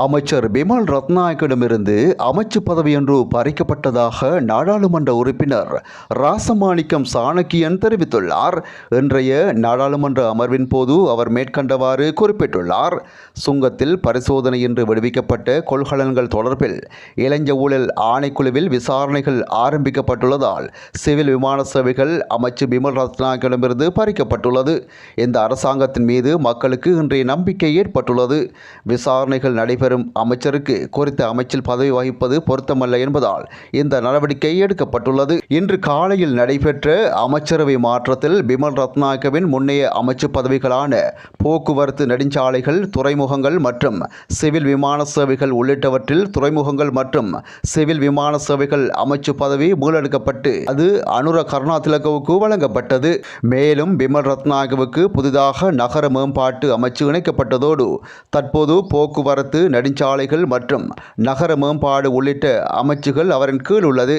அமைச்சர் பிமல் ரத்நாயக்கிடமிருந்து அமைச்சு பதவியொன்று பறிக்கப்பட்டதாக நாடாளுமன்ற உறுப்பினர் ராசமாணிக்கம் சாணக்கியன் தெரிவித்துள்ளார். இன்றைய நாடாளுமன்ற அமர்வின் போது அவர் மேற்கண்டவாறு குறிப்பிட்டுள்ளார். சுங்கத்தில் பரிசோதனை என்று விடுவிக்கப்பட்ட கொள்கலன்கள் தொடர்பில் இளைஞ ஊழல் ஆணைக்குழுவில் விசாரணைகள் ஆரம்பிக்கப்பட்டுள்ளதால் சிவில் விமான சேவைகள் அமைச்சு பிமல் ரத்நாயக்கிடமிருந்து பறிக்கப்பட்டுள்ளது. இந்த அரசாங்கத்தின் மீது மக்களுக்கு இன்றைய நம்பிக்கை ஏற்பட்டுள்ளது. விசாரணைகள் பெறும் அமைச்சருக்கு குறித்த அமைச்சில் பதவி வகிப்பது பொருத்தமல்ல என்பதால் இந்த நடவடிக்கை எடுக்கப்பட்டுள்ளது. இன்று காலையில் நடைபெற்ற அமைச்சரவை மாற்றத்தில் பிமல் ரத்னாகவின் முன்னைய அமைச்சு பதவிகளான போக்குவரத்து நெடுஞ்சாலைகள் துறைமுகங்கள் மற்றும் சிவில் விமான சேவைகள் உள்ளிட்டவற்றில் துறைமுகங்கள் மற்றும் சிவில் விமான சேவைகள் அமைச்சு பதவி மீளெடுக்கப்பட்டு அது அனுர கருணாதிலகவுக்கு வழங்கப்பட்டது. மேலும் பிமல் ரத்னாகவுக்கு புதிதாக நகர மேம்பாட்டு அமைச்சு இணைக்கப்பட்டதோடு தற்போது போக்குவரத்து நெடுஞ்சாலைகள் மற்றும் நகர மேம்பாடு உள்ளிட்ட அமைச்சுகள் அவரின் கீழ் உள்ளது.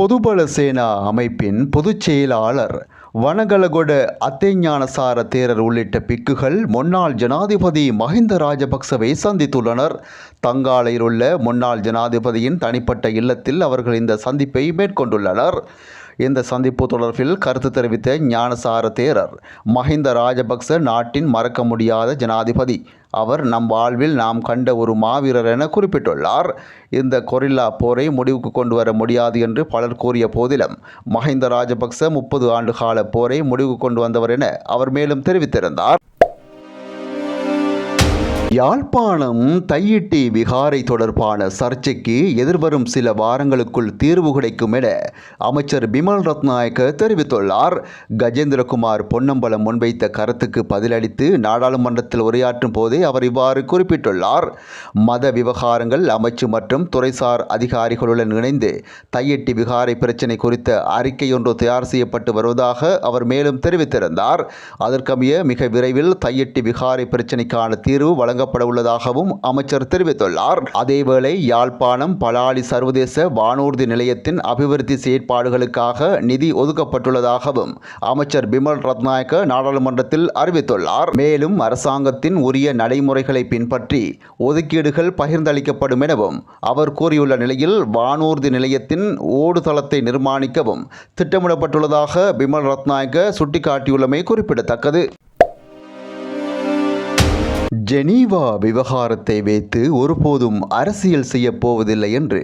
பொதுபல சேனா அமைப்பின் பொதுச் செயலாளர் வனகலகொட அத்தைஞானசார தேரர் உள்ளிட்ட பிக்குகள் முன்னாள் ஜனாதிபதி மஹிந்த ராஜபக்சவை சந்தித்துள்ளனர். தங்காலையில் உள்ள முன்னாள் ஜனாதிபதியின் தனிப்பட்ட இல்லத்தில் அவர்கள் இந்த சந்திப்பை மேற்கொண்டுள்ளனர். இந்த சந்திப்பு தொடர்பில் கருத்து தெரிவித்த ஞானசார தேரர் மஹிந்த ராஜபக்ச நாட்டின் மறக்க முடியாத ஜனாதிபதி. அவர் நம் வாழ்வில் நாம் கண்ட ஒரு மாவீரர் என குறிப்பிட்டுள்ளார். இந்த கொரில்லா போரை முடிவுக்கு கொண்டு வர முடியாது என்று பலர் கூறிய போதிலும் மஹிந்த ராஜபக்ச முப்பது ஆண்டு கால போரை முடிவுக்கு கொண்டு வந்தவர் என அவர் மேலும் தெரிவித்திருந்தார். யாழ்ப்பாணம் தையிட்டி விகாரை தொடர்பான சர்ச்சைக்கு எதிர்வரும் சில வாரங்களுக்குள் தீர்வு கிடைக்கும் என அமைச்சர் பிமல் ரத்நாயக்க தெரிவித்துள்ளார். கஜேந்திரகுமார் பொன்னம்பலம் முன்வைத்த கருத்துக்கு பதிலளித்து நாடாளுமன்றத்தில் உரையாற்றும் போதே அவர் இவ்வாறு குறிப்பிட்டுள்ளார். மத விவகாரங்கள் அமைச்சு மற்றும் துறைசார் அதிகாரிகளுடன் இணைந்து தையிட்டி விகாரை பிரச்சினை குறித்த அறிக்கை ஒன்று தயார் செய்யப்பட்டு வருவதாக அவர் மேலும் தெரிவித்திருந்தார். அதற்கமைய மிக விரைவில் தையிட்டி விகாரை பிரச்சினைக்கான தீர்வு வழங்க வழங்கப்பட உள்ளதாகவும் அமைச்சர் தெரிவித்துள்ளார். அதேவேளை யாழ்ப்பாணம் பலாலி சர்வதேச வானூர்தி நிலையத்தின் அபிவிருத்தி செயற்பாடுகளுக்காக நிதி ஒதுக்கப்பட்டுள்ளதாகவும் அமைச்சர் பிமல் ரத்நாயக்க நாடாளுமன்றத்தில் அறிவித்துள்ளார். மேலும் அரசாங்கத்தின் உரிய நடைமுறைகளை பின்பற்றி ஒதுக்கீடுகள் பகிர்ந்தளிக்கப்படும் எனவும் அவர் கூறியுள்ள நிலையில் வானூர்தி நிலையத்தின் ஓடுதளத்தை நிர்மாணிக்கவும் திட்டமிடப்பட்டுள்ளதாக பிமல் ரத்நாயக்க சுட்டிக்காட்டியுள்ளமை குறிப்பிடத்தக்கது. ஜெனீவா விவகாரத்தை வைத்து ஒருபோதும் அரசியல் செய்யப்போவதில்லை என்று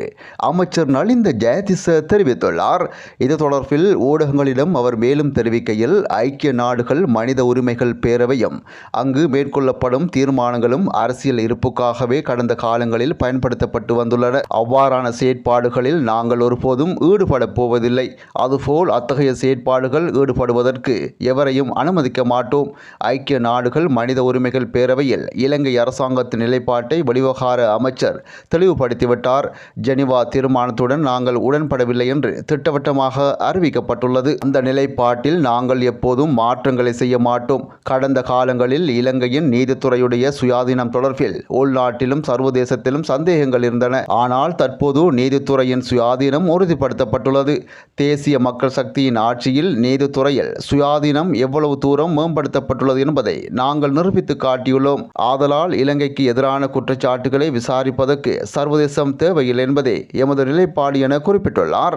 அமைச்சர் நலிந்த ஜெயதிச தெரிவித்துள்ளார். இது தொடர்பில் ஊடகங்களிடம் அவர் மேலும் தெரிவிக்கையில் ஐக்கிய நாடுகள் மனித உரிமைகள் பேரவையும் அங்கு மேற்கொள்ளப்படும் தீர்மானங்களும் அரசியல் இருப்புக்காகவே கடந்த காலங்களில் பயன்படுத்தப்பட்டு வந்துள்ளன. அவ்வாறான செயற்பாடுகளில் நாங்கள் ஒருபோதும் ஈடுபடப் போவதில்லை. அதுபோல் அத்தகைய செயற்பாடுகள் ஈடுபடுவதற்கு எவரையும் அனுமதிக்க மாட்டோம். ஐக்கிய நாடுகள் மனித உரிமைகள் பேரவையில் இலங்கை அரசாங்கத்தின் நிலைப்பாட்டை வெளிவகார அமைச்சர் தெளிவுபடுத்திவிட்டார். ஜெனிவா தீர்மானத்துடன் நாங்கள் உடன்படவில்லை என்று திட்டவட்டமாக அறிவிக்கப்பட்டுள்ளது. அந்த நிலைப்பாட்டில் நாங்கள் எப்போதும் மாற்றங்களை செய்ய மாட்டோம். கடந்த காலங்களில் இலங்கையின் நீதித்துறையுடைய சுயாதீனம் தொடர்பில் உள்நாட்டிலும் சர்வதேசத்திலும் சந்தேகங்கள் இருந்தன. ஆனால் தற்போது நீதித்துறையின் சுயாதீனம் உறுதிப்படுத்தப்பட்டுள்ளது. தேசிய மக்கள் சக்தியின் ஆட்சியில் நீதித்துறையில் சுயாதீனம் எவ்வளவு தூரம் மேம்படுத்தப்பட்டுள்ளது என்பதை நாங்கள் நிரூபித்து காட்டியுள்ளோம். ஆதலால் இலங்கைக்கு எதிரான குற்றச்சாட்டுகளை விசாரிப்பதற்கு சர்வதேசம் தேவையில்லை என்பதே எமது நிலைப்பாடு என குறிப்பிட்டுள்ளார்.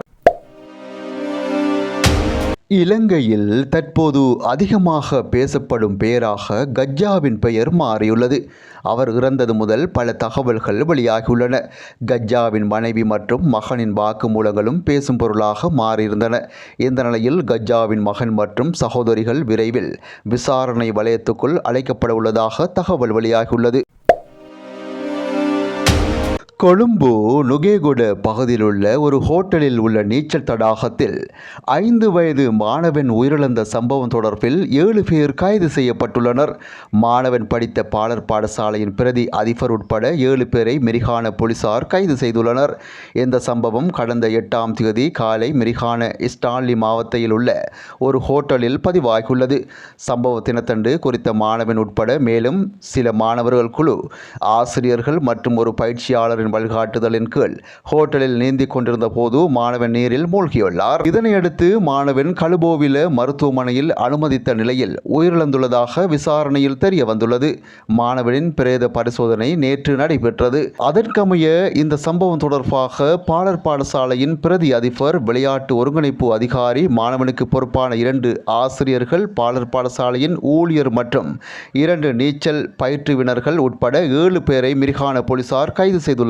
இலங்கையில் தற்போது அதிகமாக பேசப்படும் பெயராக கஜ்ஜாவின் பெயர் மாறியுள்ளது. அவர் இறந்தது முதல் பல தகவல்கள் வெளியாகியுள்ளன. கஜ்ஜாவின் மனைவி மற்றும் மகனின் வாக்குமூலங்களும் பேசும் பொருளாக மாறியிருந்தன. இந்த நிலையில் கஜ்ஜாவின் மகன் மற்றும் சகோதரிகள் விரைவில் விசாரணை வலயத்துக்குள் அழைக்கப்பட உள்ளதாக தகவல் வெளியாகியுள்ளது. கொழும்பு நுகேகுட பகுதியில் உள்ள ஒரு ஹோட்டலில் உள்ள நீச்சல் தடாகத்தில் ஐந்து வயது மாணவன் உயிரிழந்த சம்பவம் தொடர்பில் ஏழு பேர் கைது செய்யப்பட்டுள்ளனர். மாணவன் படித்த பாலர் பாடசாலையின் பிரதி அதிபர் உட்பட ஏழு பேரை மிரிகான போலீசார் கைது செய்துள்ளனர். இந்த சம்பவம் கடந்த எட்டாம் தேதி காலை மிரிகான இஸ்டான்லி மாவட்டத்தில் உள்ள ஒரு ஹோட்டலில் பதிவாகியுள்ளது. சம்பவ தினத்தன்று குறித்த மாணவன் உட்பட மேலும் சில மாணவர்கள் குழு ஆசிரியர்கள் மற்றும் ஒரு பயிற்சியாளரின் போலீசாரின் வழிகாட்டுதலின் கீழ் ஹோட்டலில் நீந்திக் கொண்டிருந்த போது மாணவன் நீரில் மூழ்கியுள்ளார். இதனையடுத்து மாணவன் கழுபோவில மருத்துவமனையில் அனுமதித்த நிலையில் உயிரிழந்துள்ளதாக விசாரணையில் தெரிய வந்துள்ளது. மாணவனின் பிரேத பரிசோதனை நேற்று நடைபெற்றது. அதற்கமைய இந்த சம்பவம் தொடர்பாக பாலர் பாடசாலையின் பிரதி அதிபர் விளையாட்டு ஒருங்கிணைப்பு அதிகாரி மாணவனுக்கு பொறுப்பான இரண்டு ஆசிரியர்கள் பாலர் பாடசாலையின் ஊழியர் மற்றும் இரண்டு நீச்சல் பயிற்றுவினர்கள் உட்பட ஏழு பேரை மிரிகான போலீசார் கைது